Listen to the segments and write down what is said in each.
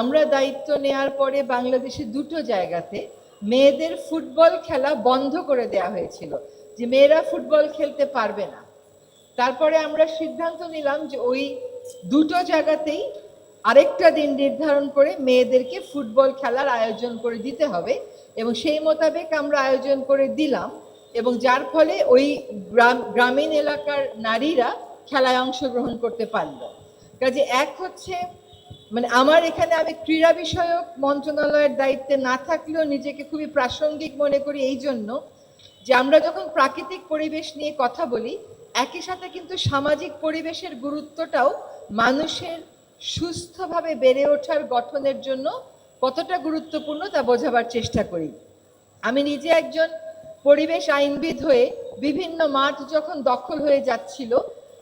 আমরা দায়িত্ব নেয়ার পরে বাংলাদেশে দুটো জায়গাতে মেয়েদের ফুটবল খেলা বন্ধ করে দেয়া হয়েছিল, যে মেয়েরা ফুটবল খেলতে পারবে না। তারপরে আমরা সিদ্ধান্ত নিলাম যে ওই দুটো জায়গাতেই আরেকটা দিন নির্ধারণ করে মেয়েদেরকে ফুটবল খেলার আয়োজন করে দিতে হবে এবং সেই মোতাবেক আমরা আয়োজন করে দিলাম এবং যার ফলে ওই গ্রাম, গ্রামীণ এলাকার নারীরা খেলায় অংশগ্রহণ করতে পারল। কাজে এক হচ্ছে মানে আমার এখানে আমি ক্রীড়া বিষয়ক মন্ত্রণালয়ের দায়িত্বে না থাকলেও নিজেকে খুবই প্রাসঙ্গিক মনে করি এই জন্য যে আমরা যখন প্রাকৃতিক পরিবেশ নিয়ে কথা বলি, একই সাথে কিন্তু সামাজিক পরিবেশের গুরুত্বটাও মানুষের সুস্থভাবে বেড়ে ওঠার গঠনের জন্য কতটা গুরুত্বপূর্ণ তা বোঝাবার চেষ্টা করি। আমি নিজে একজন পরিবেশ আইনবিদ হয়ে বিভিন্ন মাঠ যখন দখল হয়ে যাচ্ছিল,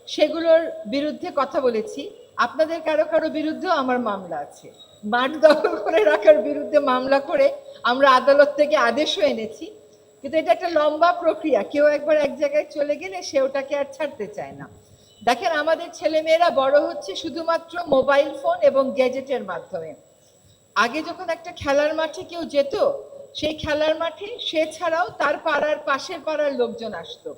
সেগুলোর বিরুদ্ধে কথা বলেছি। আপনাদের কারও কারও বিরুদ্ধেও আমার মামলা আছে। মাঠ দখল করে রাখার বিরুদ্ধে মামলা করে আমরা আদালত থেকে আদেশও এনেছি। কিন্তু এটা একটা লম্বা প্রক্রিয়া। কেউ একবার এক জায়গায় চলে গেলে সে ওটাকে আর ছাড়তে চায় না। দেখেন, আমাদের ছেলেমেয়েরা বড় হচ্ছে শুধুমাত্র মোবাইল ফোন এবং গ্যাজেটের মাধ্যমে। আগে যখন একটা খেলার মাঠে কেউ যেত, সেই খেলার মাঠে সে ছাড়াও তার পাড়ার পাশের পাড়ার লোকজন আসতো।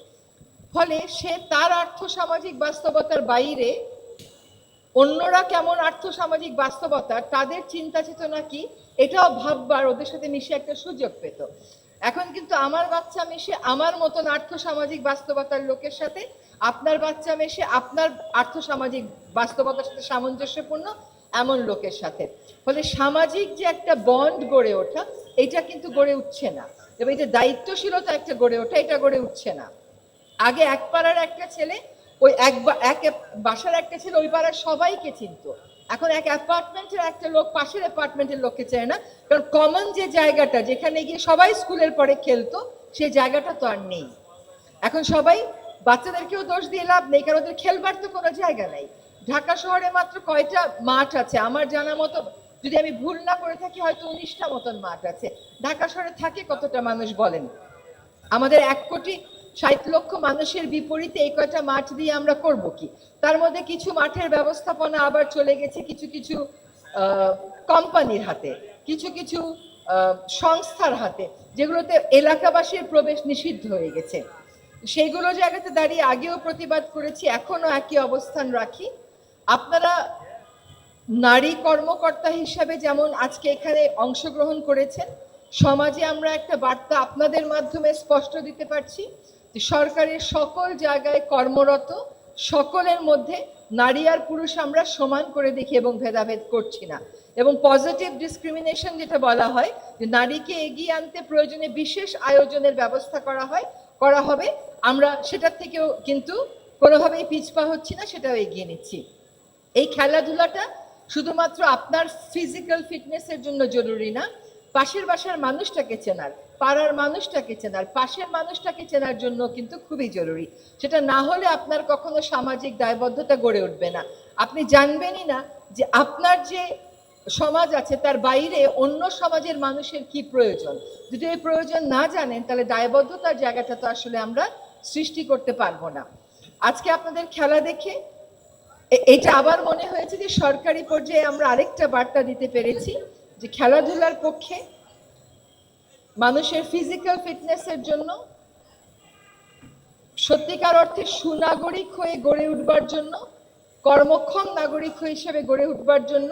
ফলে সে তার আর্থসামাজিক বাস্তবতার বাইরে অন্যরা কেমন আর্থসামাজিক বাস্তবতা, তাদের চিন্তা চেতনা কি, এটাও ভাববার ওদের সাথে মিশে একটা সুযোগ পেত। এখন কিন্তু আমার বাচ্চা মিশে আমার মতন আর্থসামাজিক বাস্তবতার লোকের সাথে, আপনার বাচ্চা মিশে আপনার আর্থসামাজিক বাস্তবতার সাথে সামঞ্জস্যপূর্ণ এমন লোকের সাথে। ফলে সামাজিক যে একটা বন্ড গড়ে ওঠা, এটা কিন্তু গড়ে উঠছে না। এবং এটা দায়িত্বশীলতা একটা গড়ে ওঠা, এটা গড়ে উঠছে না। আগে এক পাড়ার একটা ছেলে ওই এক এক বাসার একটা ছেলে, ওই পাড়ার সবাইকে চিনতো। এখন এক অ্যাপার্টমেন্টের একটা লোক পাশের অ্যাপার্টমেন্টের লোককে চায় না, কারণ কমন যে জায়গাটা, যেখানে গিয়ে সবাই স্কুলের পরে খেলতো সেই জায়গাটা তো আর নেই। এখন সবাই বাচ্চাদেরকেও দোষ দিয়ে লাভ নেই, কারণ ওদের খেলবার তো কোনো জায়গা নাই। ঢাকা শহরে মাত্র কয়টা মাঠ আছে? আমার জানা মতো, যদি আমি ভুল না করে থাকি, হয়তো উনিশটা মতন মাঠ আছে। ঢাকা শহরে থাকে কতটা, মানুষ বলেন? আমাদের এক কোটি ষাট লক্ষ মানুষের বিপরীতে এই কয়টা মাঠ দিয়ে আমরা করব কি? তার মধ্যে কিছু মাঠের ব্যবস্থাপনা আবার চলে গেছে কিছু কিছু কোম্পানির হাতে, কিছু কিছু সংস্থার হাতে, যেগুলোতে এলাকাবাসীর প্রবেশ নিষিদ্ধ হয়ে গেছে। সেইগুলো জায়গাতে দাঁড়িয়ে আগেও প্রতিবাদ করেছি এখনও একই অবস্থান রাখি। আপনারা নারী কর্মকর্তা হিসাবে যেমন আজকে এখানে অংশগ্রহণ করেছেন, সমাজে আমরা একটা বার্তা আপনাদের মাধ্যমে স্পষ্ট দিতে পারছি। সরকারের সকল জায়গায় কর্মরত, সকলের মধ্যে নারী আর পুরুষ আমরা সমান করে দেখি এবং ভেদাভেদ করছি না। এবং পজিটিভ ডিসক্রিমিনেশন যেটা বলা হয়, যে নারীকে এগিয়ে আনতে প্রয়োজনে বিশেষ আয়োজনের ব্যবস্থা করা হয়, করা হবে। আমরা সেটার থেকেও কিন্তু কোনোভাবেই পিছপা হচ্ছি না, সেটাও এগিয়ে নিচ্ছি। এই খেলাধুলাটা শুধুমাত্র আপনার ফিজিক্যাল ফিটনেসের জন্য জরুরি না, পাশের বাসার মানুষটাকে চেনার। পাড়ার মানুষটাকে চেনার পাশের মানুষটাকে চেনার জন্য কিন্তু খুবই জরুরি। সেটা না হলে আপনার কখনো সামাজিক দায়বদ্ধতা গড়ে উঠবে না। আপনি জানবেনই না যে আপনার যে সমাজ আছে, তার বাইরে অন্য সমাজের মানুষের কি প্রয়োজন। যদি এই প্রয়োজন না জানেন, তাহলে দায়বদ্ধতার জায়গাটা তো আসলে আমরা সৃষ্টি করতে পারব না। আজকে আপনাদের খেলা দেখে এটা আবার মনে হয়েছে যে সরকারি পর্যায়ে আমরা আরেকটা বার্তা দিতে পেরেছি, যে খেলাধুলার পক্ষে মানুষের ফিজিক্যাল ফিটনেসের জন্য সত্যিকার অর্থে সুনাগরিক হয়ে গড়ে উঠবার জন্য, কর্মক্ষম নাগরিক হিসেবে গড়ে উঠবার জন্য,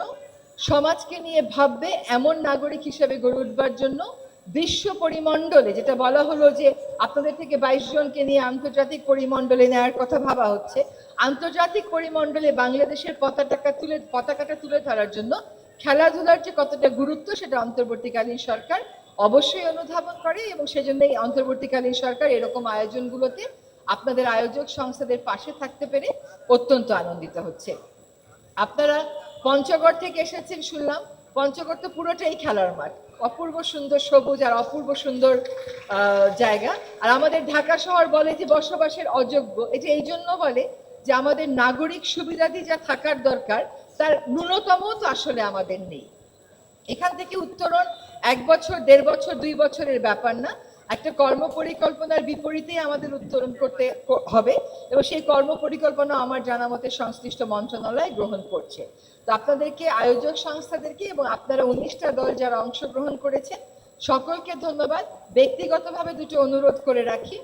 সমাজকে নিয়ে ভাববে এমন নাগরিক হিসেবে গড়ে উঠবার জন্য বিশ্ব পরিমণ্ডলে, যেটা বলা হলো যে আপনাদের থেকে বাইশ জনকে নিয়ে আন্তর্জাতিক পরিমণ্ডলে নেওয়ার কথা ভাবা হচ্ছে, আন্তর্জাতিক পরিমণ্ডলে বাংলাদেশের পতাকাটা তুলে পতাকাটা তুলে ধরার জন্য খেলাধুলার যে কতটা গুরুত্ব সেটা অন্তর্বর্তীকালীন সরকার অবশ্যই অনুধাবন করে এবং সেজন্যই অন্তর্বর্তীকালীন সরকার এরকম আয়োজনগুলোতে আপনাদের আয়োজক সংস্থাদের পাশে থাকতে পেরে অত্যন্ত আনন্দিত হচ্ছে। আপনারা পঞ্চগড় থেকে এসেছেন শুনলাম। পঞ্চগড় তো পুরোটাই খেলার মাঠ। অপূর্ব সুন্দর সবুজ আর অপূর্ব সুন্দর জায়গা। আর আমাদের ঢাকা শহর বলে যে বসবাসের অযোগ্য, এটা এই জন্য বলে যে আমাদের নাগরিক সুবিধাদি যা থাকার দরকার, তার ন্যূনতম তো আসলে আমাদের নেই। এখান থেকে উত্তরণ এক বছর, দেড় বছর, দুই বছরের ব্যাপার না। একটা কর্ম পরিকল্পনার বিপরীতেই আমাদের উত্তরণ করতে হবে এবং সেই কর্ম পরিকল্পনা আমার জানা মতে সংশ্লিষ্ট মন্ত্রণালয় গ্রহণ করছে। তো আপনাদেরকে, আয়োজক সংস্থাদেরকে এবং আপনারা উনিশটা দল যারা অংশগ্রহণ করেছেন সকলকে ধন্যবাদ। ব্যক্তিগতভাবে দুটো অনুরোধ করে রাখি।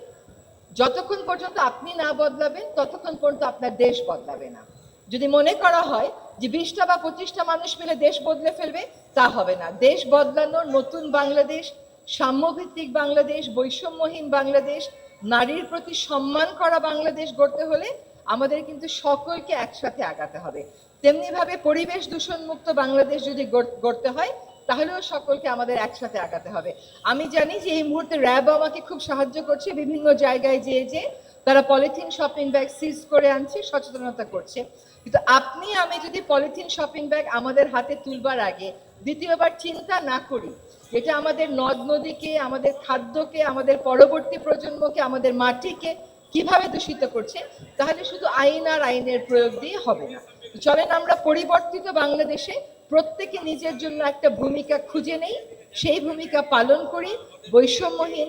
যতক্ষণ পর্যন্ত আপনি না বদলাবেন, ততক্ষণ পর্যন্ত আপনার দেশ বদলাবে না। যদি মনে করা হয় যে বিশটা বা পঁচিশটা মানুষ মিলে দেশ বদলে ফেলবে, তা হবে না। দেশ বদলানোর নতুন বাংলাদেশ, সাম্যভিত্তিক বাংলাদেশ, বৈষম্যহীন বাংলাদেশ, নারীর প্রতি সম্মান করা বাংলাদেশ গড়তে হলে আমাদের কিন্তু সকলকে একসাথে আগাতে হবে। তেমনিভাবে পরিবেশ দূষণ মুক্ত বাংলাদেশ যদি গড়- গড়তে হয়, তাহলেও সকলকে আমাদের একসাথে আগাতে হবে। আমি জানি যে এই মুহূর্তে র্যাব আমাকে খুব সাহায্য করছে বিভিন্ন জায়গায় যেয়ে যে তারা পলিথিন শপিং ব্যাগ সিজ করে আনছে, সচেতনতা করছে। কিন্তু আপনি, আমি যদি পলিথিন শপিং ব্যাগ আমাদের হাতে তুলবার আগে দ্বিতীয়বার চিন্তা না করি, এটা আমাদের নদ নদীকে, আমাদের খাদ্যকে, আমাদের পরবর্তী প্রজন্মকে, আমাদের মাটিকে কীভাবে দূষিত করছে, তাহলে শুধু আইন আর আইনের প্রয়োগ দিয়ে হবে না। চলেন আমরা পরিবর্তিত বাংলাদেশে প্রত্যেকে নিজের জন্য একটা ভূমিকা খুঁজে নেই, সেই ভূমিকা পালন করি। বৈষম্যহীন,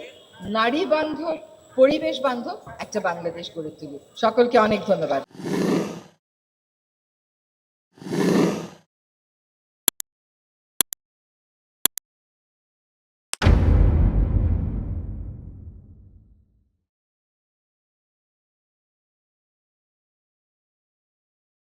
নারী বান্ধব পরিবেশ বান্ধব একটা বাংলাদেশ গড়ে তুলি। সকলকে অনেক ধন্যবাদ।